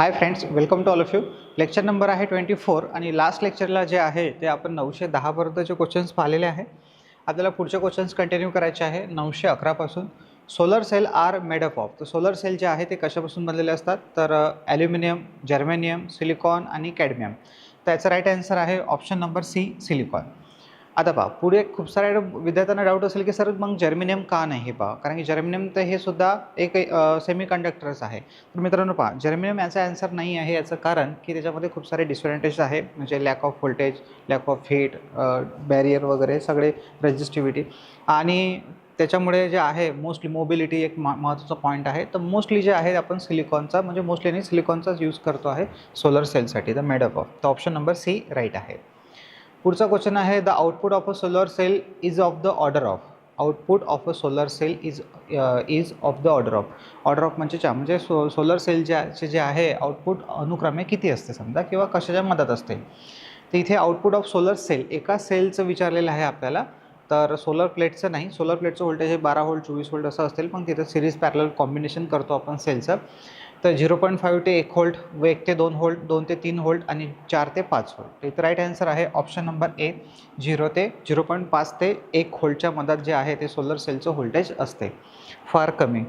Hi friends welcome to all of you lecture number आहे twenty four आणि last लेक्चरला जे आहे ते आपण नऊशे दहापर्यंतचे क्वेश्चन्स पाहिलेले आहे. आपल्याला पुढचे क्वेश्चन्स कंटिन्यू करायचे आहे नऊशे अकरापासून solar cell are made up of तर सोलर सेल जे आहे ते कशापासून बनलेले असतात? तर ॲल्युमिनियम जर्मेनियम सिलिकॉन आणि कॅडमियम तर याचं राईट आन्सर आहे ऑप्शन नंबर सी सिलिकॉन आता पहा पुढे खूप साऱ्या विद्यार्थ्यांना डाऊट असेल की सर मग जर्मिनियम का नाही पहा? कारण की जर्मिनियम तर हे सुद्धा एक सेमी कंडक्टरच आहे. तर मित्रांनो पहा जर्मिनियम याचा आन्सर नाही आहे याचं कारण की त्याच्यामध्ये खूप सारे डिसएडव्हान्टेज आहे. म्हणजे lack of voltage lack of heat barrier वगैरे सगळे रेजिस्टिव्हिटी आणि त्याच्यामुळे जे आहे मोस्टली मोबिलिटी एक मा महत्त्वाचा पॉईंट आहे. तर मोस्टली जे आहे आपण सिलिकॉनचा म्हणजे मोस्टली नाही सिलिकॉनचाच यूज करतो आहे सोलर सेलसाठी द मेडअप ऑफ तर ऑप्शन नंबर सी राईट आहे. पुढचा क्वेश्चन आहे the output of a solar cell is of the order of output of a solar cell is is of the order of order of म्हणजे च्या म्हणजे so solar सेलचे जे आहे output अनुक्रमे किती असते समजा किंवा कशाच्या मदत असते? तर इथे आउटपुट ऑफ सोलर सेल एका सेलचं विचारलेलं आहे आपल्याला तर सोलर प्लेटचं नाही. सोलर प्लेटचं व्होल्टेज हे बारा व्होल्ट चोवीस व्होल्ट असं असेल पण तिथं सिरीज पॅरल कॉम्बिनेशन करतो आपण सेलचं तर झिरो पॉईंट फाईव्ह ते एक होल्ट व एक ते दोन होल्ट दोन ते तीन होल्ट आणि चार ते पाच होल्ट. इथं राईट आन्सर आहे ऑप्शन नंबर ए झिरो ते झिरो पॉईंट पाच ते एक होल्टच्या मधात जे आहे ते सोलर सेलचं व्होल्टेज असते. फार कमी.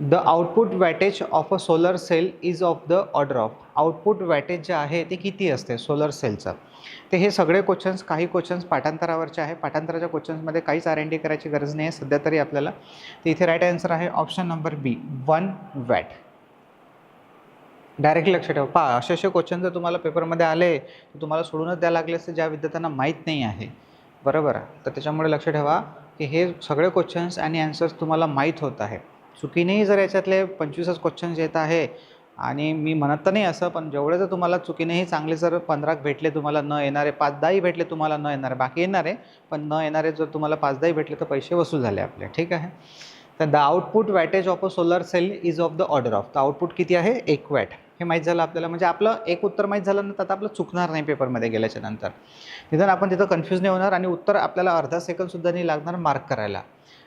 The output wattage of a solar cell is of the order of output wattage जे आहे ते किती असते सोलर सेलचं ते हे सगळे क्वेश्चन्स काही क्वेश्चन्स पाठांतरावरचे आहे. पाठांतराच्या क्वेश्चन्समध्ये काहीच आर एन डी करायची गरज नाही आहे. सध्या तरी आपल्याला. तर इथे राईट आन्सर आहे option number B one watt direct लक्ष ठेवा. पहा असे असे क्वेश्चन जर तुम्हाला पेपरमध्ये आले तर तुम्हाला सोडूनच द्यायला लागले असते ज्या विद्यार्थ्यांना माहीत नाही आहे. बरोबर तर त्याच्यामुळे लक्ष ठेवा की हे सगळे क्वेश्चन्स आणि ॲन्सर्स तुम्हाला माहीत होत आहे. चुकीनेही जर याच्यातले पंचवीसच क्वेश्चन्स येत आहे आणि मी म्हणत तर नाही असं पण जेवढे जर तुम्हाला चुकीनेही चांगले जर पंधरा भेटले तुम्हाला न येणारे पाच दहाही भेटले तुम्हाला न येणारे बाकी येणारे पण न येणारे जर तुम्हाला पाच दहाही भेटले तर पैसे वसूल झाले आपले. ठीक आहे? तर the output wattage of a solar cell is of the order of the output किती आहे? एक वॅट हे माहीत झालं आपल्याला. म्हणजे आपलं एक उत्तर माहीत झालं ना तर आता आपलं चुकणार नाही पेपरमध्ये गेल्याच्यानंतर. निदान आपण तिथं कन्फ्यूज नाही होणार आणि उत्तर आपल्याला अर्धा सेकंदसुद्धा नाही लागणार मार्क करायला.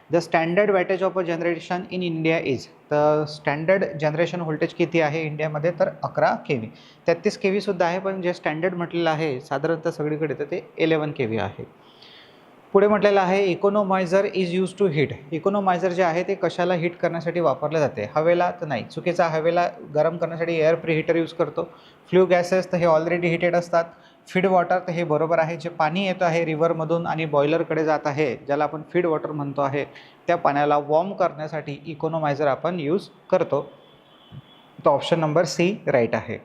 The standard wattage of a generation in India is तर स्टँडर्ड जनरेशन व्होल्टेज किती आहे इंडियामध्ये? तर अकरा के व्ही तेहतीस के व्हीसुद्धा आहे पण जे स्टँडर्ड म्हटलेलं आहे साधारणतः सगळीकडे तर ते इलेवन के व्ही आहे. पुढे म्हटलेलं आहे economiser is use to heat. Economiser जे आहे ते कशाला हीट करण्यासाठी वापरलं जाते? हवेला तर नाही. चुकीचा हवेला गरम करण्यासाठी एअर प्रीहीटर यूज करतो. फ्ल्यू गॅसेस तर हे ऑलरेडी हिटेड असतात. फीड वॉटर तर हे बरोबर आहे. जे पाणी येतं आहे रिव्हरमधून आणि बॉयलरकडे जात आहे ज्याला आपण फीड वॉटर म्हणतो आहे त्या पाण्याला वॉर्म करण्यासाठी इकोनोमायझर आपण यूज करतो. तो ऑप्शन नंबर सी राईट आहे.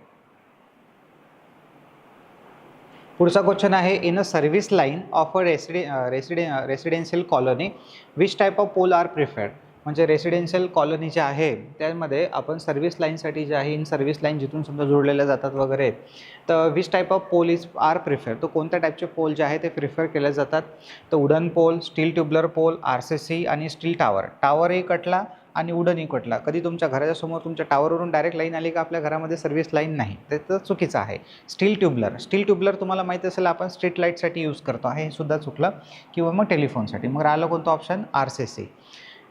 पुढचा क्वेश्चन आहे in a service line of a reside reside residential colony which type of pole are preferred म्हणजे रेसिडेन्शियल कॉलनी जे आहे त्यामध्ये आपण सर्व्हिस लाईनसाठी जे आहे इन सर्व्हिस लाईन जिथून समजा जोडलेल्या जातात वगैरे तर which type of pole is are prefer तर कोणत्या टाईपचे पोल जे आहे ते प्रिफर केले जातात? तर wooden pole steel tubular pole R C C आणि स्टील टावर टावरही कटला आणि उडनही कटला कधी तुमच्या घराच्या समोर तुमच्या टावरवरून डायरेक्ट लाईन आली का आपल्या घरामध्ये सर्व्हिस लाईन नाही. तर चुकीचं आहे. स्टील ट्यूबलर स्टील ट्यूबलर तुम्हाला माहिती असेल आपण स्ट्रीट लाईटसाठी यूज करतो. आहे हे सुद्धा चुकलं. किंवा मग टेलिफोनसाठी मग राहिलं कोणतं ऑप्शन आर सी सी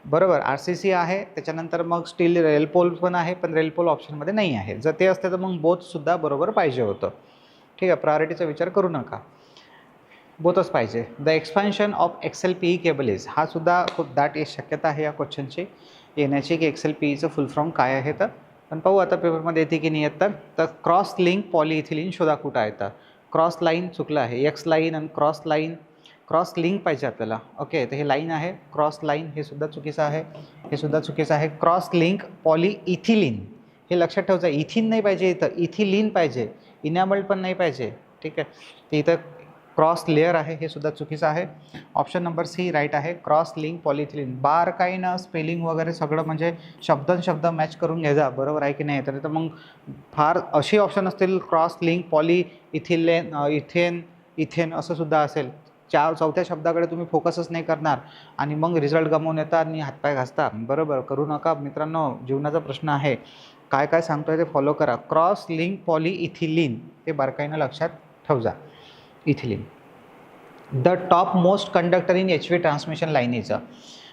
बरोबर. आर सी सी आहे. त्याच्यानंतर मग स्टील रेलपोल पण आहे पण रेलपोल ऑप्शनमध्ये नाही आहे. जर ते असते तर मग बोथसुद्धा बरोबर पाहिजे होतं. ठीक आहे. प्रायोरिटीचा विचार करू नका. बोथच पाहिजे. The expansion of X L P E cable is हा सुद्धा खूप दाट शक्यता आहे या क्वेश्चनची येण्याची की एक्सेल पी ईचं फुल फॉर्म काय आहे तर? पण पाहू आता पेपरमध्ये येते की नाही येत तर क्रॉस लिंक पॉलीइथिलीन शोधा कुठं आहे तर? क्रॉस लाईन चुकलं आहे. एक्स लाईन आणि क्रॉस लाईन क्रॉस लिंक पाहिजे आपल्याला. ओके तर हे लाईन आहे. क्रॉस लाईन हे सुद्धा चुकीचं आहे. हे सुद्धा चुकीचं आहे. क्रॉस लिंक पॉलीइथिलीन हे लक्षात ठेवायचं इथिन नाही पाहिजे इथं. इथिलीन पाहिजे. इनॅमल्ड पण नाही पाहिजे. ठीक आहे. तर इथं क्रॉस लेअर आहे हे सुद्धा चुकीचं आहे. ऑप्शन नंबर सी राईट आहे क्रॉस लिंक पॉलिथिलिन. बार काही ना स्पेलिंग वगैरे सगळं म्हणजे शब्दन शब्द मॅच करून घ्यायचा बरोबर आहे की नाही? तर मग फार अशी ऑप्शन असतील cross link polyethylene ethane ethane असं सुद्धा असेल. चार चौथ्या शब्दाकडे तुम्ही फोकसच नाही करणार आणि मग रिझल्ट गमावून येता आणि हातपाय घासता बरोबर करू नका. मित्रांनो जीवनाचा प्रश्न आहे. काय काय सांगतोय ते फॉलो करा. क्रॉस लिंक पॉली इथिलीन हे बारकाईनं लक्षात ठेवजा. Ethylene. The top most conductor in H V transmission लाईनीचं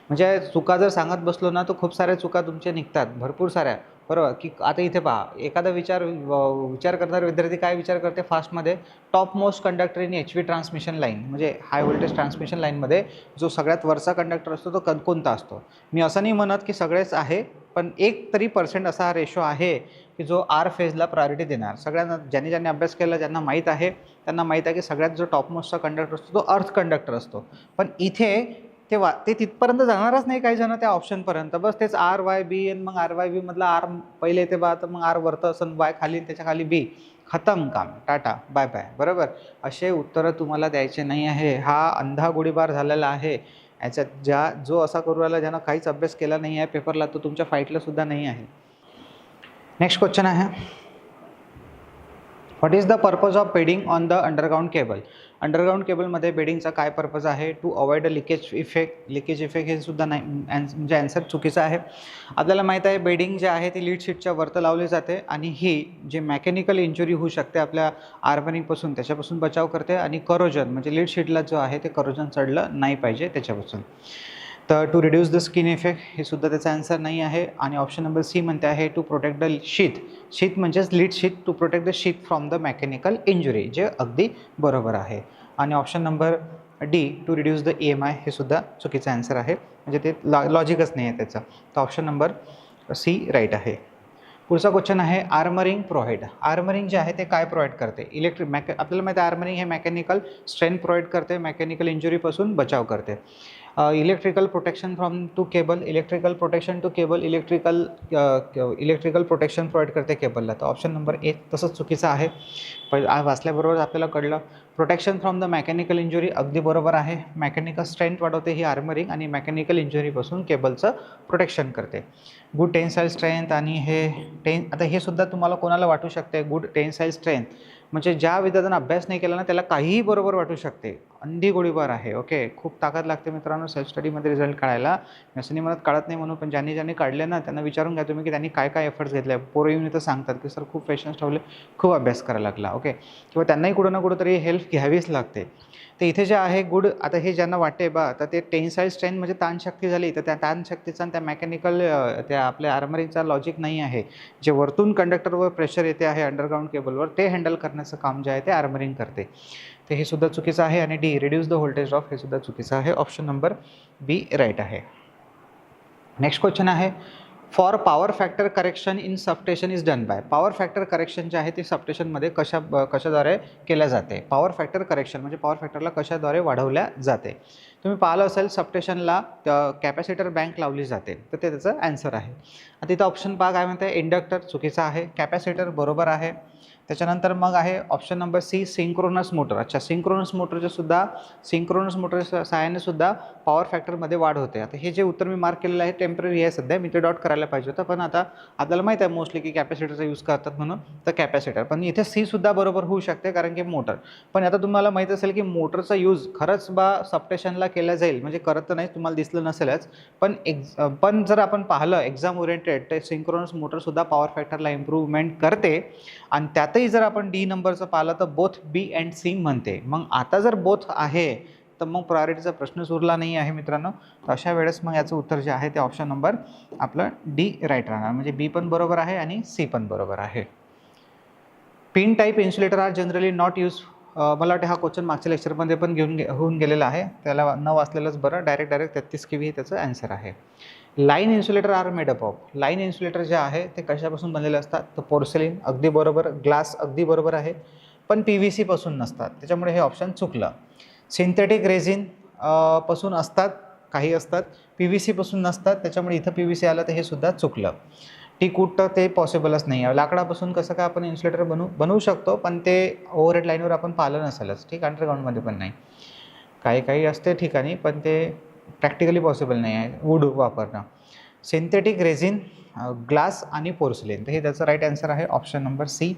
म्हणजे चुका जर सांगत बसलो ना तर खूप साऱ्या चुका तुमच्या निघतात. भरपूर साऱ्या. बरोबर? की आता इथे पहा एखादा विचार विचार करणारा विद्यार्थी काय विचार करते? फास्टमध्ये top most conductor in H V transmission line म्हणजे हाय व्होल्टेज ट्रान्समिशन लाईनमध्ये जो सगळ्यात वरचा कंडक्टर असतो तो कोणता असतो? मी असं नाही म्हणत की सगळेच आहे पण एक तरी पर्सेंट असा हा रेशो आहे की जो आर फेजला प्रायोरिटी देणार. सगळ्यांना ज्यांनी ज्यांनी अभ्यास केला ज्यांना माहीत आहे त्यांना माहीत आहे की सगळ्यात जो टॉपमोस्टचा कंडक्टर असतो तो अर्थ कंडक्टर असतो. पण इथे ते वा ते तिथपर्यंत जाणारच नाही काही जण त्या ऑप्शनपर्यंत बस तेच आर वाय बी आणि मग आर वाय बी मधला आर पहिले येते बा तर मग आर वरतं असं वाय खाली त्याच्याखाली बी खतम काम. टाटा. बाय बाय बरोबर? असे उत्तरं तुम्हाला द्यायचे नाही आहे. हा अंधा गोळीबार झालेला आहे. याच्यात ज्या जो असा करू राहिला ज्यानं काहीच अभ्यास केला नाही आहे पेपरला तो तुमच्या फाईटला सुद्धा नाही आहे. नेक्स्ट क्वेश्चन आहे what is the purpose of bedding on the underground cable underground केबलमध्ये बेडिंगचा काय पर्पज आहे? To avoid a leakage effect leakage effect हे सुद्धा नाही म्हणजे अँसर चुकीचं आहे. आपल्याला माहीत आहे बेडिंग जे आहे ती लीड शीटच्या वरतं लावली जाते आणि ही जे मेकॅनिकल इंजुरी होऊ शकते आपल्या आर्बनिंगपासून त्याच्यापासून बचाव करते आणि करोजन म्हणजे लीड शीटला जो आहे ते करोजन चढलं नाही पाहिजे त्याच्यापासून. तर to reduce the skin effect हे सुद्धा त्याचा आन्सर नाही आहे. आणि ऑप्शन नंबर सी म्हणते आहे to protect the sheath sheath म्हणजेच lead sheath to protect the sheath from the mechanical injury जे अगदी बरोबर आहे. आणि option number D to reduce the E M I हे सुद्धा चुकीचं आन्सर आहे. म्हणजे ते लॉ लॉजिकच नाही आहे त्याचं. तर ऑप्शन नंबर सी राईट आहे. पुढचा क्वेश्चन आहे आर्मरिंग प्रोव्हाइड आर्मरिंग जे आहे ते काय प्रोव्हाइड करते? इलेक्ट्रिक मॅक आपल्याला माहिती आहे आर्मरिंग हे मेकॅनिकल स्ट्रेंथ प्रोव्हाइड करते मेकॅनिकल इंजुरीपासून बचाव करते. Electrical protection from to cable electrical protection to cable electrical electrical protection provide करते केबलला तर ऑप्शन नंबर एक तसंच चुकीचं आहे. पहिलं वाचल्याबरोबर आपल्याला कळलं protection from the mechanical injury अगदी बरोबर आहे. मेकॅनिकल स्ट्रेंथ वाढवते ही आर्मरिंग आणि मेकॅनिकल इंजुरीपासून केबलचं प्रोटेक्शन करते. गुड टेन्साईल स्ट्रेंथ आणि हे टेन आता हे सुद्धा तुम्हाला कोणाला वाटू शकते? गुड टेन्साईल स्ट्रेंथ म्हणजे ज्या विद्यार्थ्यानं अभ्यास नाही केला ना त्याला काहीही बरोबर वाटू शकते. अंधी गोळीबार आहे ओके खूप ताकद लागते मित्रांनो सेल्फ स्टडीमध्ये रिझल्ट काढायला. मी असं म्हणत काढत नाही म्हणून पण ज्यांनी ज्यांनी काढले ना त्यांना विचारून घ्या तुम्ही की त्यांनी काय काय एफर्ट्स घेतले पोरं येऊन इथं सांगतात की सर खूप पेशन्स ठेवले खूप अभ्यास करायला लागला. ओके किंवा त्यांनाही कुठं ना कुठंतरी हेल्प घ्यावीच लागते. तर इथे जे आहे गुड आता हे ज्यांना वाटते बा तर ते टेन्साईल स्ट्रेंथ म्हणजे ताणशक्ती झाली तर त्या ताणशक्तीचा आणि त्या मेकॅनिकल त्या आपल्या आर्मरीचा लॉजिक नाही आहे. जे वरतून कंडक्टरवर प्रेशर येते आहे अंडरग्राऊंड केबलवर ते हँडल करण्याचं काम जे आहे ते आर्मरिंग करते. तर हे सुद्धा चुकीचं आहे आणि D reduce the voltage of हे सुद्धा चुकीचं आहे. ऑप्शन नंबर बी राईट आहे. नेक्स्ट क्वेश्चन आहे for power factor correction in substation is done by power factor correction जे आहे ते सबस्टेशनमध्ये कशा ब- कशाद्वारे केल्या जाते? पॉवर फॅक्टर करेक्शन म्हणजे पॉवर फॅक्टरला कशाद्वारे वाढवल्या जाते? तुम्ही पाहिलं असेल सबस्टेशनला कॅपॅसिटर बँक लावली जाते. तर ते त्याचं ॲन्सर आहे. आता ऑप्शन पहा काय म्हणते इंडक्टर चुकीचा आहे. कॅपॅसिटर बरोबर आहे. त्याच्यानंतर मग आहे option number C synchronous motor अच्छा सिंक्रोनस मोटरचे सुद्धा सिंक्रोनस मोटरच्या सहाय्याने सुद्धा पॉवर फॅक्टरमध्ये वाढ होते. आता हे जे उत्तर मी मार्क केलेलं आहे टेंपररी आहे सध्या. मी ते डॉट करायला पाहिजे होतं. पण आता आपल्याला माहीत आहे मोस्टली की कॅपॅसिटरचा यूज करतात म्हणून तर कॅपॅसिटर पण इथे सी सुद्धा बरोबर होऊ शकते कारण की मोटर पण आता तुम्हाला माहीत असेल की मोटरचा यूज खरंच बा सबटेशनला केला जाईल. म्हणजे करत तर नाही तुम्हाला दिसलं नसेलच. पण एक्झ पण जर आपण पाहिलं एक्झाम ओरिएंटेड ते सिंक्रोनस मोटरसुद्धा पॉवर फॅक्टरला इम्प्रूव्हमेंट करते. आणि त्यात त्यातही जर आपण डी नंबरचं पाहिलं तर बोथ बी अँड सी म्हणते. मग आता जर बोथ आहे तर मग प्रायोरिटीचा प्रश्नच उरला नाही आहे मित्रांनो. तर अशा वेळेस मग याचं उत्तर जे आहे ते ऑप्शन नंबर आपलं डी राईट राहणार. म्हणजे बी पण बरोबर आहे आणि सी पण बरोबर आहे. Pin type insulator are generally not use मला वाटतं हा क्वेश्चन मागच्या लेक्चरमध्ये पण घेऊन गे होऊन गेलेला आहे. त्याला न वाचलेलंच बरं. डायरेक्ट डायरेक्ट तेहतीस के व्ही त्याचं आन्सर आहे. Line insulator are made up of line insulator जे आहे ते कशापासून बनलेले असतात? तर पोर्सेलिन अगदी बरोबर. ग्लास अगदी बरोबर आहे. पण पी व्ही सीपासून नसतात. त्याच्यामुळे हे ऑप्शन चुकलं. सिंथेटिक रेझिनपासून असतात. काही असतात. पी व्ही सीपासून नसतात. त्याच्यामुळे इथं पी व्ही सी आलं तर हे सुद्धा चुकलं. ती कुठं ते पॉसिबलच नाही आहे. लाकडापासून कसं काय आपण इन्सुलेटर बनवू बनवू शकतो पण ते ओव्हरहेड लाईनवर आपण पाहिलं नसेलच. ठीक अंडरग्राऊंडमध्ये पण नाही. काही काही असते ठिकाणी पण ते प्रॅक्टिकली पॉसिबल नाही आहे. वूड वापरणं. सिंथेटिक रेझिन ग्लास आणि पोर्सलिन तर हे त्याचं राईट आन्सर आहे ऑप्शन नंबर सी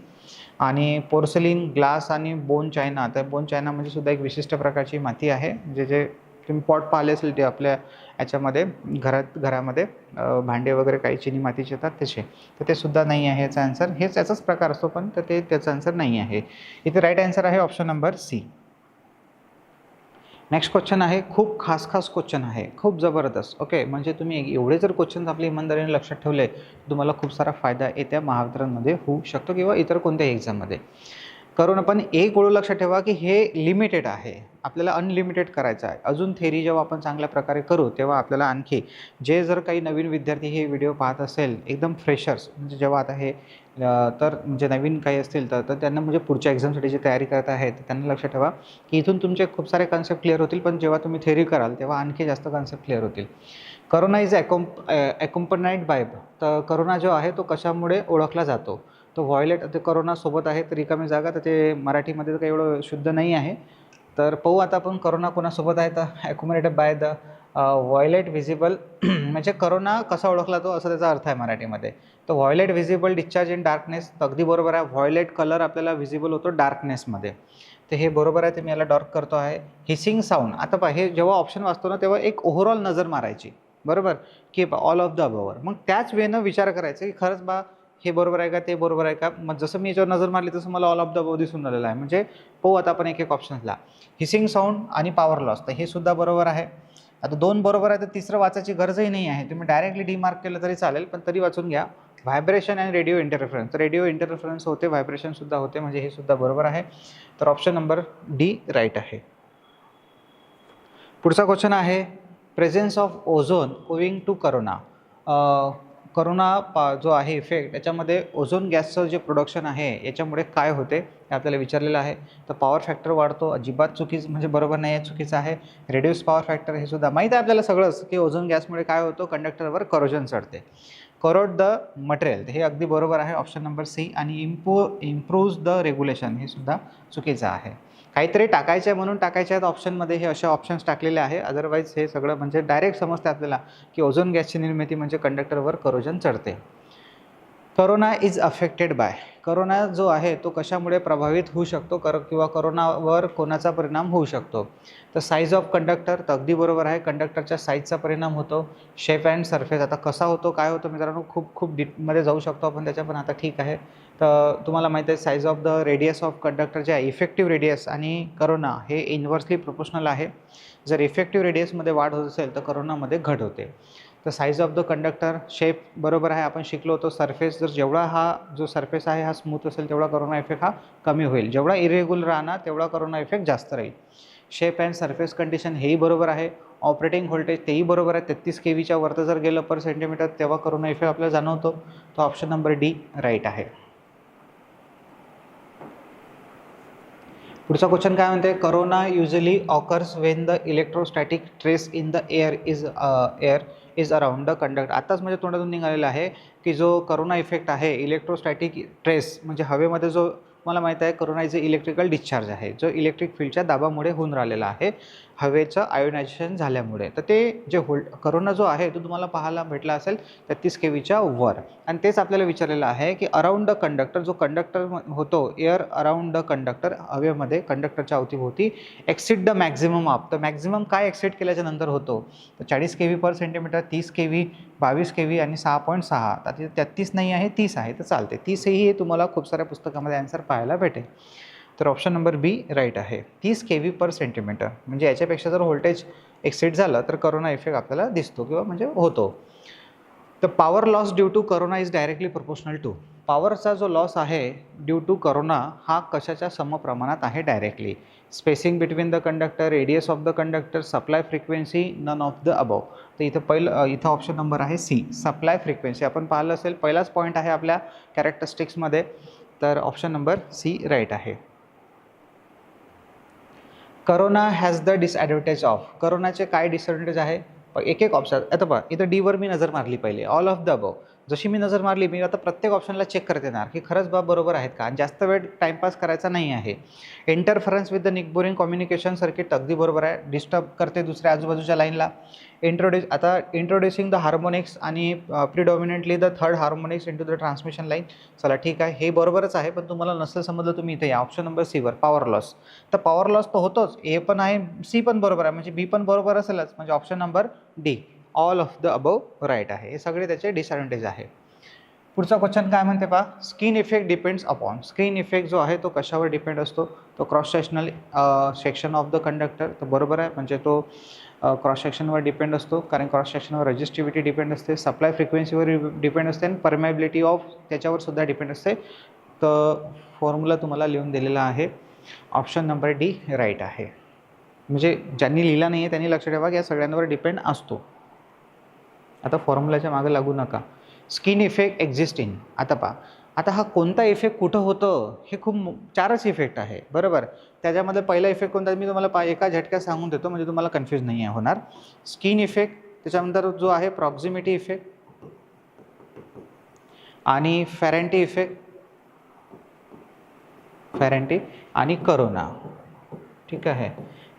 आणि पोर्सलिन ग्लास आणि बोन चायना तर बोन चायना म्हणजे सुद्धा एक विशिष्ट प्रकारची माती आहे जे जे तुम्ही पॉट पाहिले असेल ते आपल्या याच्यामध्ये घरात घरामध्ये भांडे वगैरे काही चिनी मातीचे येतात तसे. तर ते सुद्धा नाही आहे याचा आन्सर हेच याचाच प्रकार असतो पण तर ते त्याचा आन्सर नाही आहे. इथे राईट आन्सर आहे option number C next question आहे खूप खास खास क्वेश्चन आहे. खूप जबरदस्त. ओके म्हणजे तुम्ही एवढे जर क्वेश्चन आपल्या इमानदारीने लक्षात ठेवले तुम्हाला खूप सारा फायदा येत्या महावितरणमध्ये होऊ शकतो किंवा इतर कोणत्याही एक्झाममध्ये करून आपण एक गोळ लक्षात ठेवा की हे लिमिटेड आहे. आपल्याला अनलिमिटेड करायचं आहे. अजून थेरी जेव्हा आपण चांगल्या प्रकारे करू तेव्हा आपल्याला आणखी जे जर काही नवीन विद्यार्थी हे व्हिडिओ पाहत असेल एकदम फ्रेशर्स म्हणजे जेव्हा आता हे तर म्हणजे नवीन काही असतील तर तर त्यांना म्हणजे पुढच्या एक्झामसाठी जे तयारी करत आहेत त्यांना लक्षात ठेवा की इथून तुमचे खूप सारे कन्सेप्ट क्लिअर होतील पण जेव्हा तुम्ही थेरी कराल तेव्हा आणखी जास्त कन्सेप्ट क्लिअर होतील. Corona is accomp accompanied by तर करोना जो आहे तो कशामुळे ओळखला जातो? तो व्हॉयलेट ते करोनासोबत आहे तर रिकामी जागा तर ते मराठीमध्ये तर काही एवढं शुद्ध नाही आहे. तर पाहू आता आपण करोना कोणासोबत आहे तर accommodated by the violet visible म्हणजे करोना कसा ओळखला तो? असा त्याचा अर्थ आहे मराठीमध्ये. तर violet visible discharge in darkness अगदी बरोबर आहे. व्हायलेट कलर आपल्याला व्हिजिबल होतो डार्कनेसमध्ये तर हे बरोबर आहे. ते मी याला डॉर्क करतो आहे. हिसिंग साऊंड आता पहा हे जेव्हा ऑप्शन वाचतो ना तेव्हा एक ओव्हरऑल नजर मारायची. बरोबर? की ऑल ऑफ द अबवर मग त्याच वेनं विचार करायचा की खरंच बा हे बरोबर आहे का? ते बरोबर आहे का? मग जसं मी याच्यावर नजर मारली तसं मला ऑल ऑफ द बो दिसून आलेलं आहे. म्हणजे पोहू आता आपण एक एक ऑप्शन्सला हिसिंग साऊंड आणि पॉवर लॉस तर हे सुद्धा बरोबर आहे. आता दोन बरोबर आहे तर तिसरं वाचायची गरजही नाही आहे. तुम्ही डायरेक्टली डीमार्क केलं तरी चालेल पण तरी वाचून घ्या. व्हायब्रेशन अँड रेडिओ इंटरफरन्स तर रेडिओ इंटरफरन्स होते व्हायब्रेशनसुद्धा होते म्हणजे हे सुद्धा बरोबर आहे. तर ऑप्शन नंबर डी राईट आहे. पुढचा क्वेश्चन आहे presence of ozone owing to corona corona पा जो आहे इफेक्ट याच्यामध्ये ओझोन गॅसचं जे प्रोडक्शन आहे याच्यामुळे काय होते हे आपल्याला विचारलेलं आहे. तर पॉवर फॅक्टर वाढतो अजिबात चुकीच म्हणजे बरोबर नाही आहे चुकीचं आहे. रेड्यूस पॉवर फॅक्टर हे सुद्धा माहीत आहे आपल्याला सगळंच की ओझोन गॅसमुळे काय होतं? कंडक्टरवर करोजन चढते. करोड द मटेरियल हे अगदी बरोबर आहे ऑप्शन नंबर सी आणि इम्पो इम्प्रूव्ज द रेग्युलेशन हे सुद्धा चुकीचं आहे. काहीतरी टाकायचं आहे म्हणून टाकायचे आहेत ऑप्शनमध्ये हे असे ऑप्शन्स टाकलेले आहे. अदरवाईज हे सगळं म्हणजे डायरेक्ट समजते आपल्याला की ओझोन गॅसची निर्मिती म्हणजे कंडक्टरवर corrosion चढते. Corona is affected by corona जो आहे तो कशामुळे प्रभावित होऊ शकतो? कर किंवा करोनावर कोणाचा परिणाम होऊ शकतो? तर साईज ऑफ कंडक्टर तर अगदी बरोबर आहे. कंडक्टरच्या साईजचा परिणाम होतो. शेप अँड सरफेस आता कसा होतो काय होतो मित्रांनो खूप खूप डीपमध्ये जाऊ शकतो आपण त्याच्या पण आता ठीक आहे. तर तुम्हाला माहीत आहे size of the radius of conductor जे आहे इफेक्टिव्ह रेडियस आणि करोना हे इन्व्हर्सली प्रोपोशनल आहे. जर इफेक्टिव्ह रेडियसमध्ये वाढ होत असेल तर करोनामध्ये घट होते. तर size of the conductor shape बरोबर आहे. आपण शिकलो होतो सरफेस जर जेवढा हा जो सरफेस आहे हा स्मूथ असेल तेवढा करोना इफेक्ट हा कमी होईल. जेवढा इरेग्युलर राहणार तेवढा करोना इफेक्ट जास्त राहील. शेप अँड सरफेस कंडिशन हेही बरोबर आहे. ऑपरेटिंग व्होल्टेज तेही बरोबर आहे. तेहतीस के व्हीच्या वरतं जर गेलं पर सेंटीमीटर तेव्हा करोना इफेक्ट आपल्याला जाणवतो. तो ऑप्शन नंबर डी राईट आहे. पुढचा क्वेश्चन काय म्हणते corona usually occurs when the electrostatic stress in the air is air is around the conduct आताच म्हणजे तोंडातून निघालेला आहे की जो करोना इफेक्ट आहे इलेक्ट्रोस्टॅटिक ट्रेस म्हणजे हवेमध्ये जो मला माहीत आहे करोना इज इलेक्ट्रिकल डिस्चार्ज आहे. जो इलेक्ट्रिक फील्डच्या दाबामुळे होऊन राहिलेला आहे. हवेचं आयोनायझेशन झाल्यामुळे. तर ते जे होल्ड करोना जो आहे तो तुम्हाला पाहायला भेटला असेल तेहतीस के व्हीच्या वर. आणि तेच आपल्याला विचारलेलं आहे की अराउंड द कंडक्टर जो कंडक्टर होतो एअर अराउंड द कंडक्टर हवेमध्ये कंडक्टरच्या अवतीभोवती एक्सिड द मॅक्झिमम अप तर मॅक्झिमम काय एक्सिड केल्याच्यानंतर होतो? तर चाळीस के व्ही पर सेंटीमीटर तीस के व्ही बावीस के व्ही आणि सहा पॉईंट सहा. आता तिथे तेहतीस नाही आहे तीस आहे. तर चालते तीसही हे तुम्हाला खूप साऱ्या पुस्तकामध्ये आन्सर पाहायला भेटेल. तर ऑप्शन नंबर बी राईट आहे. तीस के व्ही पर सेंटीमीटर म्हणजे याच्यापेक्षा जर व्होल्टेज एक्सिड झालं तर करोना इफेक्ट आपल्याला दिसतो किंवा म्हणजे होतो. तर power loss due to corona is directly proportional to पॉवरचा जो लॉस आहे ड्यू टू करोना हा कशाच्या समप्रमाणात आहे directly spacing between the conductor radius of the conductor supply frequency none of the above तर इथं पहिलं इथं ऑप्शन नंबर आहे सी सप्लाय फ्रिक्वेन्सी आपण पाहिलं असेल पहिलाच पॉईंट आहे आपल्या कॅरेक्टरिस्टिक्समध्ये तर ऑप्शन नंबर सी राईट आहे. Corona has the disadvantage of करोनाचे काय डिसॲडव्हान्टेज आहे? एक एक ऑप्शन आता पहा इथं डीवर मी नजर मारली पहिले. ऑल ऑफ द अबव जशी मी नजर मारली मी आता प्रत्येक ऑप्शनला चेक करत येणार की खरंच बाब बरोबर आहेत का? आणि जास्त वेळ टाईमपास करायचा नाही आहे. Interference with the neighbouring communication circuit अगदी बरोबर आहे. डिस्टर्ब करते दुसऱ्या आजूबाजूच्या लाईनला इंट्रोड्यूस आता इंट्रोड्युसिंग द हार्मोनिक्स आणि predominantly the third harmonics into the transmission line चला ठीक आहे. हे बरोबरच आहे पण तुम्हाला नसेल समजलं तुम्ही इथे या. ऑप्शन नंबर सीवर पॉवर लॉस तर पॉवर लॉस तर होतोच. ए पण आहे सी पण बरोबर आहे. म्हणजे बी पण बरोबर असेलच. म्हणजे option number D all of the above right आहे. हे सगळे त्याचे डिसॲडव्हान्टेज आहे. पुढचा क्वेश्चन काय म्हणते पहा? Skin effect depends upon skin effect जो आहे तो कशावर डिपेंड असतो? तो cross sectional section of the conductor तर बरोबर आहे? म्हणजे तो क्रॉस सेक्शनवर डिपेंड असतो. कारण क्रॉस सेक्शनवर रजिस्टिव्हिटी डिपेंड असते. सप्लाय फ्रिक्वेन्सीवर डिपेंड असते. आणि परमॅबिलिटी ऑफ त्याच्यावर सुद्धा डिपेंड असते. तर फॉर्म्युला तुम्हाला लिहून दिलेला आहे. ऑप्शन नंबर डी राईट आहे. म्हणजे ज्यांनी लिहिला नाही आहे त्यांनी लक्ष ठेवा की या सगळ्यांवर डिपेंड असतो. आता फॉर्म्युलाच्या मागे लागू नका. स्किन इफेक्ट एक्झिस्ट इन आता पहा. आता हा कोणता इफेक्ट कुठं होतं हे खूप चारच इफेक्ट आहे. बरोबर? त्याच्यामध्ये पहिला इफेक्ट कोणता मी तुम्हाला पा एका झटक्यात सांगून देतो म्हणजे तुम्हाला कन्फ्यूज नाही आहे होणार? स्किन इफेक्ट त्याच्यानंतर जो आहे प्रॉक्झिमिटी इफेक्ट आणि फॅरेंटी इफेक्ट फॅरेंटी आणि करोना ठीक आहे?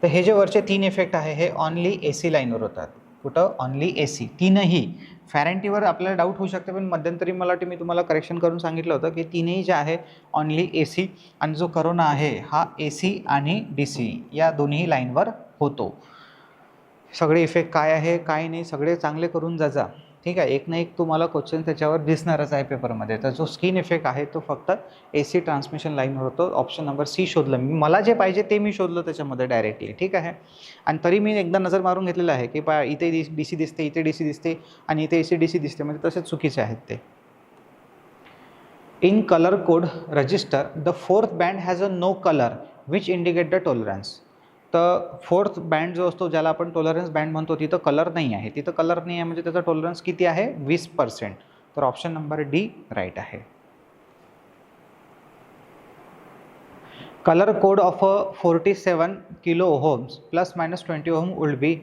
तर हे जे वरचे तीन इफेक्ट आहे हे ऑनली ए सी लाईनवर होतात. कुठं? ऑनली ए सी तीनही. फॅरेंटीवर आपल्याला डाऊट होऊ शकते पण मध्यंतरी मला वाटते मी तुम्हाला करेक्शन करून सांगितलं होतं की तीनही जे आहे ऑनली ए सी आणि जो करोना आहे हा ए सी आणि डी सी या दोन्ही लाईनवर होतो. सगळे इफेक्ट काय आहे काय नाही सगळे चांगले करून जा जा. ठीक आहे एक ना एक तुम्हाला क्वेश्चन त्याच्यावर दिसणारच आहे पेपरमध्ये तर जो स्किन इफेक्ट आहे तो फक्त ए सी ट्रान्समिशन लाईनवर होतो. ऑप्शन नंबर सी शोधलं. मी मला जे पाहिजे ते मी शोधलं त्याच्यामध्ये डायरेक्टली ठीक आहे? आणि तरी मी एकदा नजर मारून घेतलेलं आहे की पा इथे डी सी दिसते इथे डी सी दिसते आणि इथे ए सी डी सी दिसते. म्हणजे तसेच चुकीचे आहेत ते. In colour code resistor the fourth band has a no colour which indicate the tolerance तर फोर्थ बँड जो असतो ज्याला आपण टॉलरन्स बँड म्हणतो तिथं कलर नाही आहे. तिथं कलर नाही आहे म्हणजे त्याचा टॉलरन्स किती आहे? वीस पर्सेंट तर ऑप्शन नंबर डी राईट आहे. Colour code of a forty seven kilo ohms plus minus twenty ohm would be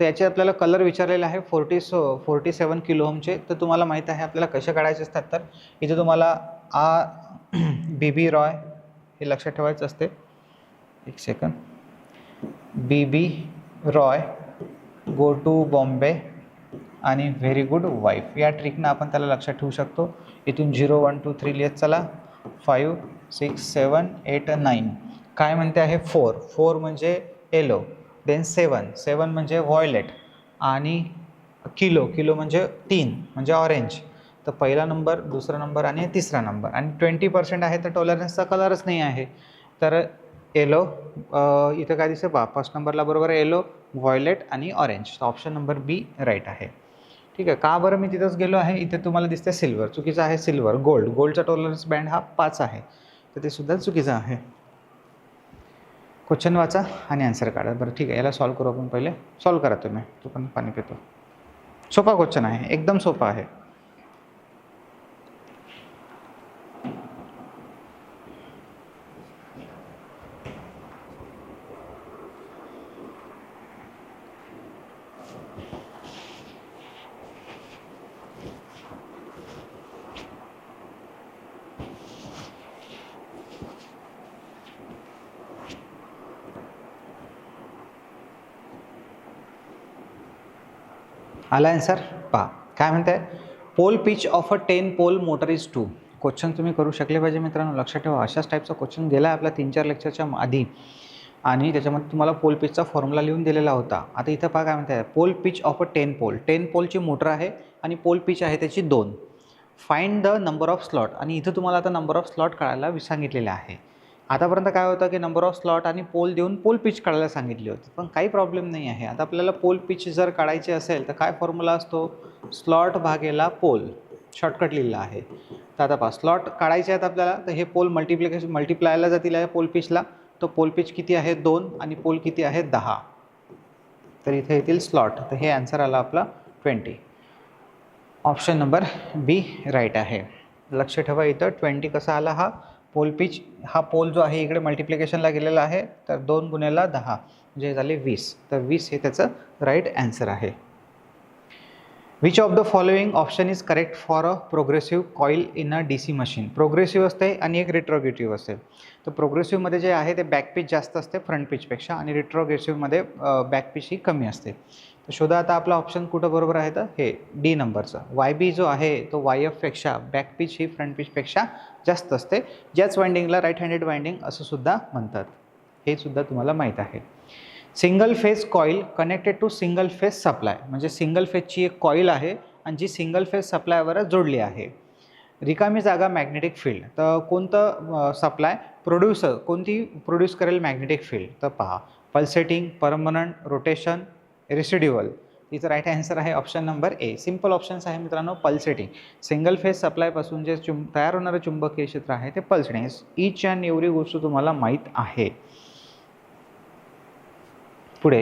तर याचे आपल्याला कलर विचारलेले आहे forty so forty seven kilo होमचे तर तुम्हाला माहीत आहे आपल्याला कसे काढायचे असतात तर इथे तुम्हाला आ बी बी रॉय हे लक्षात ठेवायचं असते. एक second B B Roy go to Bombay आणि व्हेरी गुड वाईफ. या ट्रिकनं आपण त्याला लक्षात ठेवू शकतो. इथून झिरो वन टू थ्री लिहित चला. Five six seven eight nine. काय म्हणते आहे? फोर. फोर म्हणजे येलो देन सेवन. सेवन म्हणजे व्हॉयलेट आणि किलो. किलो म्हणजे तीन म्हणजे ऑरेंज तर पहिला नंबर दुसरा नंबर आणि तिसरा नंबर. आणि ट्वेंटी पर्सेंट आहे तर टॉलरन्सचा कलरच नाही आहे. तर येलो इथं काय दिसतं? बा फर्स्ट नंबरला बरोबर येलो व्हॉयलेट आणि orange option number B right आहे. ठीक आहे का बरं मी तिथंच गेलो आहे? इथे तुम्हाला दिसतं सिल्वर चुकीचं आहे सिल्वर गोल्ड गोल्डचा टॉलरन्स बँड हा पाच आहे. तर ते सुद्धा चुकीचं आहे. क्वेश्चन वाचा आणि आन्सर काढा. बरं ठीक आहे. याला सॉल्व करू आपण पहिले. सॉल्व करा तुम्ही. तो पण पाणी पितो. सोपा क्वेश्चन आहे. एकदम सोपा आहे. आला आन्सर पहा काय म्हणते? आहे pole pitch of a ten pole motor is two question तुम्ही करू शकले पाहिजे मित्रांनो लक्षात ठेवा. अशाच टाईपचा क्वेश्चन गेला आहे आपला तीन चार लेक्चरच्या आधी. आणि त्याच्यामध्ये तुम्हाला पोल पिचचा फॉर्म्युला लिहून दिलेला होता. आता इथं पहा काय म्हणत? आहे pole pitch of a ten pole ten पोलची मोटर आहे आणि पोल पिच आहे त्याची दोन. Find the number of slot आणि इथं तुम्हाला आता नंबर ऑफ स्लॉट काढायला सांगितलेलं आहे. आतापर्यंत काय होतं की नंबर ऑफ स्लॉट आणि पोल देऊन पोल पिच काढायला सांगितली होती. पण काही प्रॉब्लेम नाही आहे. आता आपल्याला पोल पिच जर काढायची असेल तर काय फॉर्म्युला असतो? स्लॉट भागेला पोल शॉर्टकट लिहिला आहे. तर आता पहा स्लॉट काढायचे आहेत आपल्याला तर हे पोल मल्टिप्लिकेशन मल्टिप्लायला जातील आहे पोल पिचला तर पोल पिच किती आहे? दोन. आणि पोल किती आहे? दहा. तर इथे येतील स्लॉट तर हे आन्सर आला आपला twenty option number B right आहे. लक्ष ठेवा इथं. ट्वेंटी कसा आला हा? पोल पिच हा पोल जो आहे इकडे मल्टिप्लिकेशनला गेलेला आहे तर दोन गुन्ह्याला दहा म्हणजे झाले वीस. तर वीस हे त्याचं राईट ॲन्सर आहे. Which of the following option is correct for a progressive coil in a D C machine progressive असते आणि एक रिट्रोगेटिव्ह असते. तर प्रोग्रेसिव्हमध्ये जे आहे ते बॅक पिच जास्त असते फ्रंट पिचपेक्षा आणि रिट्रोगेटिव्हमध्ये बॅक पिच ही कमी असते. तर शोधा आता आपला ऑप्शन कुठं बरोबर आहे तर हे डी नंबरचं वाय बी जो आहे तो वाय एफपेक्षा बॅक पिच ही फ्रंट पिचपेक्षा जास्त असते. ज्याच वाइंडिंगला राईट हँडेड वाइंडिंग असं सुद्धा म्हणतात. हे सुद्धा तुम्हाला माहीत आहे. Single phase coil connected to single phase supply. म्हणजे सिंगल फेजची एक कॉईल आहे आणि जी सिंगल फेज सप्लायवरच जोडली आहे. रिकामी जागा मॅग्नेटिक फील्ड तर कोणतं सप्लाय प्रोड्युसर कोणती प्रोड्यूस करेल मॅग्नेटिक फील्ड तर पहा. पल्सेटिंग परमनंट रोटेशन रेसिड्युअल तिचं राईट आन्सर आहे option number A simple options आहे मित्रांनो पल्सेटिंग सिंगल फेज सप्लायपासून जे चुंब तयार होणारं चुंबकीय क्षेत्र आहे ते पल्सेटिंग ईच अँड एवरी गोष्ट तुम्हाला माहीत आहे. पुढे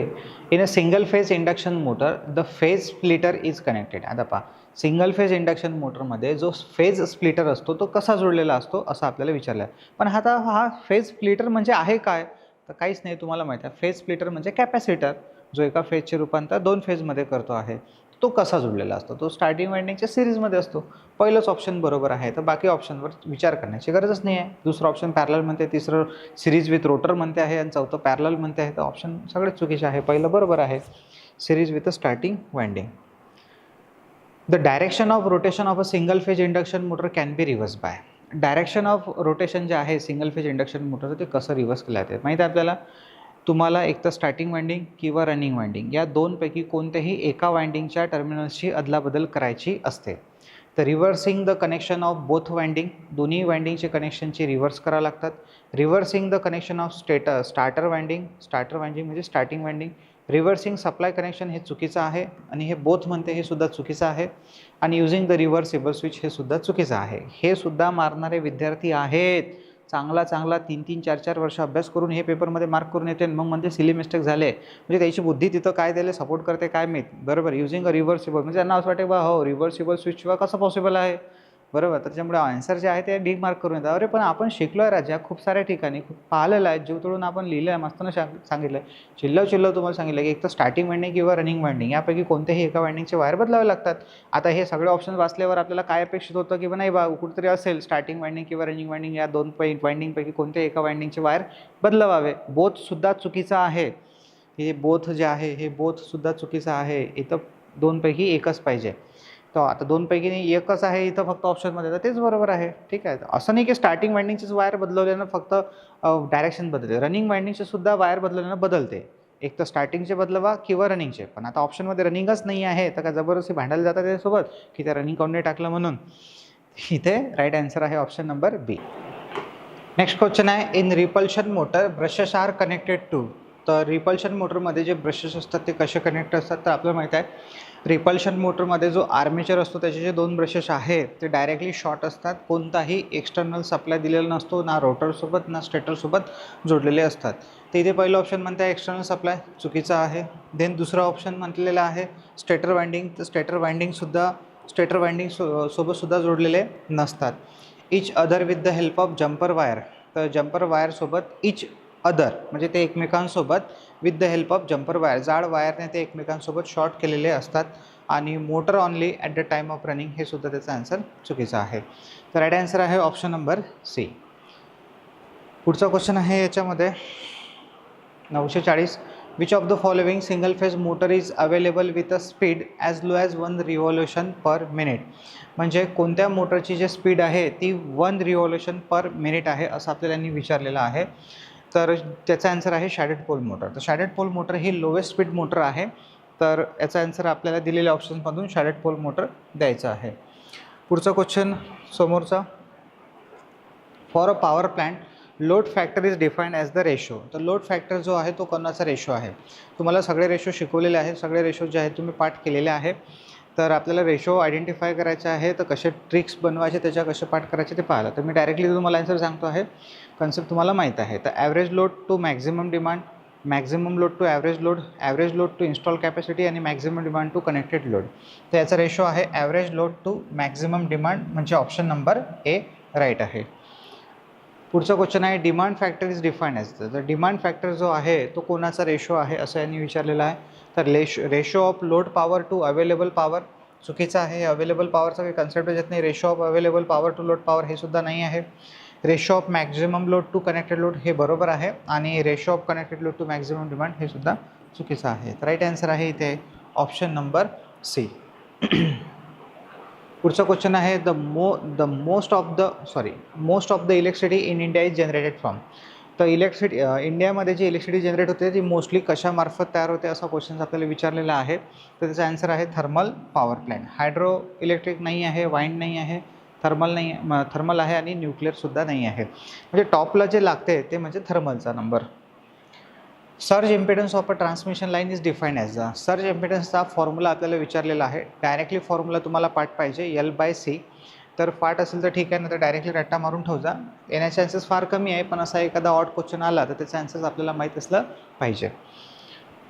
in a single phase induction motor the phase splitter is connected आता पहा सिंगल फेज इंडक्शन मोटरमध्ये जो फेज स्प्लिटर असतो तो कसा जोडलेला असतो असं आपल्याला विचारलं आहे पण आता हा फेज स्प्लिटर म्हणजे आहे काय? तर काहीच नाही तुम्हाला माहीत आहे. फेज स्प्लिटर म्हणजे कॅपॅसिटर जो एका फेजचे रूपांतर दोन फेजमध्ये करतो आहे. तो कसा जुळलेला असतो? तो स्टार्टिंग वाइंडिंगच्या सिरीजमध्ये असतो. पहिलंच ऑप्शन बरोबर आहे तर बाकी ऑप्शनवर विचार करण्याची गरजच नाही आहे. दुसरं ऑप्शन पॅरल म्हणते तिसरं सिरीज विथ रोटर म्हणते आहे आणि चौथं पॅरल म्हणते आहे. तर ऑप्शन सगळेच चुकीचे आहे. पहिलं बरोबर आहे. Series with a starting winding the direction of rotation of a single phase induction motor can be reverse by direction of rotation जे आहे सिंगल फेज इंडक्शन मोटर ते कसं रिव्हर्स केलं जाते? माहीत आहे आपल्याला? तुम्हाला एक तर स्टार्टिंग वाइंडिंग किंवा रनिंग वाइंडिंग या दोनपैकी कोणत्याही एका वाइंडिंगच्या टर्मिनल्सची अदलाबदल करायची असते. तर reversing the connection of both winding दोन्ही वाइंडिंगचे कनेक्शनची रिव्हर्स करावं लागतात. Reversing the connection of state starter winding starter winding म्हणजे starting winding reversing supply connection हे चुकीचं आहे आणि हे बोथ म्हणते हे सुद्धा चुकीचं आहे. आणि युझिंग द रिव्हर्सिबल स्विच हे सुद्धा चुकीचं आहे. हे सुद्धा मारणारे विद्यार्थी आहेत. चांगला चांगला तीन तीन चार चार वर्ष अभ्यास करून हे पेपरमध्ये मार्क करून येते आणि मग म्हणजे सिली मिस्टेक झाले. म्हणजे त्याची बुद्धी तिथं काय द्यायला सपोर्ट करते काय माहीत. बरोबर युझिंग अ रिव्हर्सिबल म्हणजे त्यांना असं वाटते बा हो रिव्हर्सिबल स्विच शिवाय कसं पॉसिबल आहे? बरोबर. त्याच्यामुळे आन्सर जे आहे ते डी मार्क करून येतात. अरे पण आपण शिकलो आहे राजा खूप साऱ्या ठिकाणी खूप पाहिलेलं आहे. जीव तोडून आपण लिहिलं आहे मस्तनं सांग सांगितलं आहे चिल्लव चिल्लव तुम्हाला सांगितलं की एक तर स्टार्टिंग वाइंडिंग किंवा रनिंग वाइंडिंग यापैकी कोणत्याही एका वाइंडिंगचे वायर बदलावे लागतात. आता हे सगळे ऑप्शन वाचल्यावर आपल्याला काय अपेक्षित होतं की बा नाही बा कुठेतरी असेल स्टार्टिंग वाइंडिंग किंवा रनिंग वाइंडिंग या दोन पै वाइंडिंगपैकी कोणत्याही एका वाइंडिंगचे वायर बदलवावे. बोथसुद्धा चुकीचं आहे. हे बोथ जे आहे हे बोथसुद्धा चुकीचं आहे. इथं दोनपैकी एकच पाहिजे. तर आता दोनपैकी एकच आहे इथं फक्त ऑप्शनमध्ये तर तेच बरोबर आहे. ठीक आहे. असं नाही की स्टार्टिंग वाइंडिंगचेच वायर बदलवल्यानं फक्त डायरेक्शन बदलते. रनिंग वाइंडिंगचे सुद्धा वायर बदलल्यानं बदलते. एक तर स्टार्टिंगचे बदलवा किंवा रनिंगचे पण आता ऑप्शनमध्ये रनिंगच नाही आहे तर का जबरदस्ती भांडायला जातात त्याच्यासोबत की त्या रनिंग काउंटने टाकलं म्हणून? इथे राईट आन्सर आहे option number B next question आहे in repulsion motor brushes are connected to तर रिपल्शन मोटरमध्ये जे ब्रशेस असतात ते कसे कनेक्ट असतात तर आपल्याला माहीत आहे. रिपल्शन मोटरमध्ये जो आर्मेचर असतो त्याचे जे दोन ब्रशेस आहेत ते डायरेक्टली शॉर्ट असतात. कोणताही एक्सटर्नल सप्लाय दिलेला नसतो ना रोटरसोबत ना स्टेटरसोबत जोडलेले असतात. तर इथे पहिलं ऑप्शन म्हणतं आहे एक्सटर्नल सप्लाय चुकीचं आहे. देन दुसरा ऑप्शन म्हटलेलं आहे स्टेटर वाइंडिंग तर स्टेटर वाइंडिंगसुद्धा स्टेटर वाइंडिंग सो सोबतसुद्धा जोडलेले नसतात. Each other with the help of jumper wire तर जम्पर वायरसोबत इच अदर म्हणजे ते एकमेकांसोबत with the help of jumper wire. जाड वायरने ते एकमेकांसोबत शॉर्ट केलेले असतात आणि motor only at the time of running हे सुद्धा त्याचं आन्सर चुकीचं आहे. तर राईट आन्सर आहे ऑप्शन नंबर सी पुढचा क्वेश्चन आहे याच्यामध्ये. नऊशे चाळीस. Which of the following single phase motor is available with a speed as low as one revolution per minute म्हणजे कोणत्या मोटरची जे स्पीड आहे ती वन रिव्हॉल्युशन पर मिनिट आहे असं आपल्याला यांनी विचारलेलं आहे. तर त्याचा आन्सर आहे शॅडेड पोल मोटर तर शॅडेड पोल मोटर ही लोवेस्ट स्पीड मोटर आहे. तर याचा आन्सर आपल्याला दिलेल्या ऑप्शन्समधून शॅडेड पोल मोटर द्यायचा आहे. पुढचा क्वेश्चन समोरचा. For a power plant load factor is defined as the ratio तर लोड फॅक्टर जो आहे तो कोणाचा रेशो आहे? तुम्हाला सगळे रेशो शिकवलेले आहे सगळे रेशो जे आहेत तुम्ही पाठ केलेले आहे तर आपल्याला रेशो आयडेंटिफाय करायचे आहे तर कसे ट्रिक्स बनवायचे त्याच्या कसे पाठ करायचे ते पाहिलं. तर मी डायरेक्टली तुम्हाला आन्सर सांगतो आहे. कन्सेप्ट तुम्हाला माहीत आहे. तर average load to maximum demand maximum load to average load average load to install capacity आणि maximum demand to connected load तर याचा रेशो आहे average load to maximum demand म्हणजे ऑप्शन नंबर ए राईट आहे. पुढचा क्वेश्चन आहे demand factor is define as तर demand factor जो आहे तो कोणाचा रेशो आहे असं यांनी विचारलेलं आहे. तर लेश ratio of load power to available power चुकीचं आहे. अवेलेबल पॉवरचा काही कन्सेप्ट येत नाही. Ratio of available power to load power हे सुद्धा नाही आहे. Ratio of maximum load to connected load हे बरोबर आहे. आणि ratio of connected load to maximum demand हे सुद्धा चुकीचं आहे. राईट आन्सर आहे इथे ऑप्शन नंबर सी पुढचा क्वेश्चन आहे the mo the most of the sorry most of the electricity in India is generated from तर इलेक्ट्रिसिटी इंडियामध्ये जी इलेक्ट्रिसिटी जनरेट होते ती मोस्टली कशामार्फत तयार होते असा क्वेश्चन आपल्याला विचारलेला आहे. तर त्याचा आन्सर आहे thermal power plant hydro electric नाही आहे वाईंड नाही आहे थर्मल नाही आहे थर्मल आहे आणि न्यूक्लिअरसुद्धा नाही आहे. म्हणजे टॉपला जे लागते ते म्हणजे थर्मलचा number surge impedance of a transmission line is define as a surge इम्पिडन्सचा formula आपल्याला विचारलेला आहे. डायरेक्टली फॉर्म्युला तुम्हाला पाठ पाहिजे एल बाय सी तर पाठ असेल तर ठीक आहे ना तर डायरेक्टली रट्टा मारून ठेवजा. येण्याचे चान्सेस फार कमी आहे पण असा एखादा ऑड क्वेश्चन आला तर त्याचा चान्सेस आपल्याला माहीत असलं पाहिजे.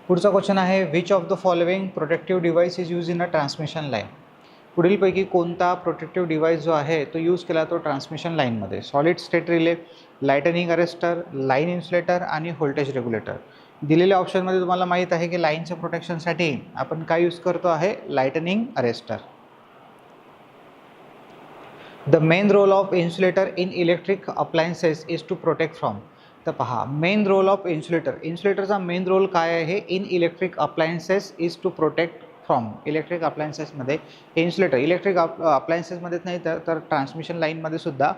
पुढचा क्वेश्चन आहे which of the following protective device is use in a transmission line पुढीलपैकी कोणता प्रोटेक्टिव्ह डिव्हाइस जो आहे तो यूज केला तो ट्रान्समिशन लाईनमध्ये solid state relay lightning arrester line insulator आणि व्होल्टेज रेग्युलेटर दिलेल्या ऑप्शनमध्ये तुम्हाला माहीत आहे की लाईनच्या प्रोटेक्शनसाठी आपण काय यूज करतो आहे? Lightning arrester the main role of insulator in electric appliances is to protect from तर पहा मेन रोल ऑफ इन्सुलेटर इन्सुलेटरचा मेन रोल काय आहे? In electric appliances is to protect from electric अप्लायन्सेसमध्ये insulator electric up अप्लायन्सेसमध्येच नाही तर तर transmission लाईनमध्ये सुद्धा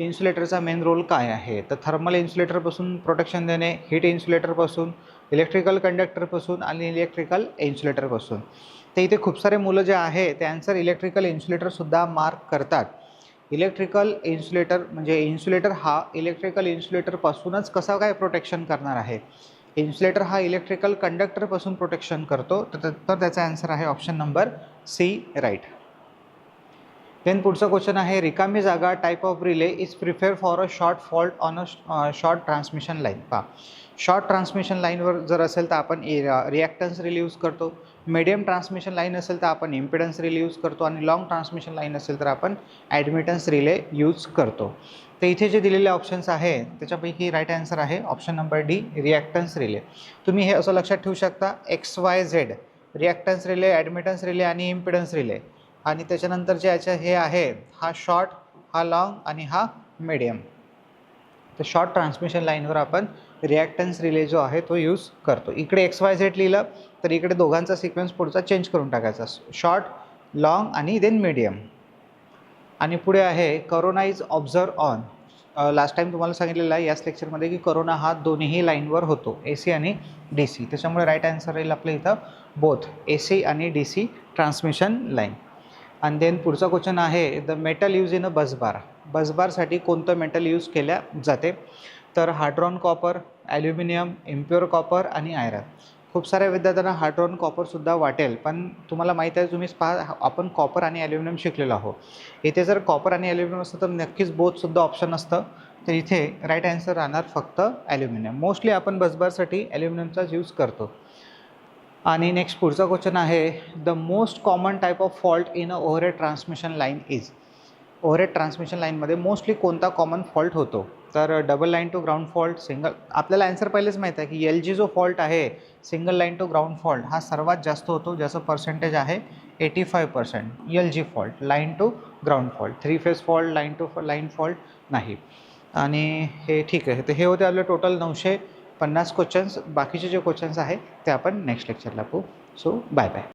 इन्सुलेटरचा मेन रोल काय आहे? तर थर्मल इन्सुलेटरपासून प्रोटेक्शन देणे हीट इन्सुलेटरपासून इलेक्ट्रिकल कंडक्टरपासून आणि इलेक्ट्रिकल इन्सुलेटरपासून. तर इथे खूप सारे मुलं जे आहे ते आन्सर इलेक्ट्रिकल इन्सुलेटरसुद्धा मार्क करतात. इलेक्ट्रिकल इन्सुलेटर म्हणजे इन्सुलेटर हा इलेक्ट्रिकल इन्सुलेटरपासूनच कसा काय प्रोटेक्शन करणार आहे? इन्सुलेटर हा इलेक्ट्रिकल कंडक्टरपासून प्रोटेक्शन करतो. तर तर त्याचा आन्सर आहे option number C right. Then पुढचा क्वेश्चन आहे रिकामी जागा type of relay is prefer for a short fault on a short transmission line पहा शॉर्ट ट्रान्समिशन लाईनवर जर असेल तर आपण रिॲक्टन्स रिले यूज करतो. मिडियम ट्रान्समिशन लाईन असेल तर आपण इम्पिडन्स रिले यूज करतो आणि लॉंग ट्रान्समिशन लाईन असेल तर आपण ॲडमिटन्स रिले यूज करतो. तर इथे जे दिलेले ऑप्शन्स आहे त्याच्यापैकी राईट आन्सर आहे option number D reactance relay तुम्ही हे असं लक्षात ठेवू शकता X Y Z reactance relay admittance relay आणि इम्पिडन्स रिले आणि त्याच्यानंतर जे याचं हे आहे हा शॉर्ट हा लॉंग आणि हा मिडियम तर शॉर्ट ट्रान्समिशन लाईनवर आपण रिॲक्टन्स रिले जो आहे तो यूज करतो. इकडे एक्स वाय झेड लिहिलं तर इकडे दोघांचा सिक्वेन्स पुढचा चेंज करून टाकायचा. शॉर्ट लाँग आणि देन मिडियम आणि पुढे आहे corona is observe on last time तुम्हाला सांगितलेलं आहे याच लेक्चरमध्ये की करोना हा दोन्हीही लाईनवर होतो ए सी आणि डी सी त्याच्यामुळे राईट आन्सर राहील आपल्या इथं बोथ ए सी आणि डी सी ट्रान्समिशन लाईन आणि देन पुढचा क्वेश्चन आहे the metal use in a busbar बसबारसाठी कोणतं मेटल यूज केल्या जाते? तर hard iron copper aluminium impure copper आणि आयरन खूप साऱ्या विद्यार्थ्यांना हार्ड्रॉन कॉपरसुद्धा वाटेल पण तुम्हाला माहीत आहे तुम्ही पहा आपण कॉपर आणि ॲल्युमिनियम शिकलेलो आहोत. इथे जर कॉपर आणि ॲल्युमिनियम असतं तर नक्कीच बोथसुद्धा ऑप्शन असतं. तर इथे राईट आन्सर राहणार फक्त ॲल्युमिनियम. मोस्टली आपण बसबारसाठी ॲल्युमिनियमचाच यूज करतो. आणि नेक्स्ट पुढचा क्वेश्चन आहे the most common type of fault in a overhead transmission line is overhead transmission लाईनमध्ये मोस्टली कोणता कॉमन फॉल्ट होतो? तर double line to ground fault single आपल्याला ॲन्सर पहिलेच माहीत आहे की एल जी जो फॉल्ट आहे single line to ground fault हा सर्वात जास्त होतो ज्याचं पर्सेंटेज आहे eighty five percent L G fault line to ground fault three phase fault line to line fault नाही. आणि हे ठीक आहे तर हे होते आपले टोटल नऊशे पन्नास क्वेश्चन्स बाकीचे जे क्वेश्चन्स आहे ते आपण नेक्स्ट लेक्चरला पाहू. So bye bye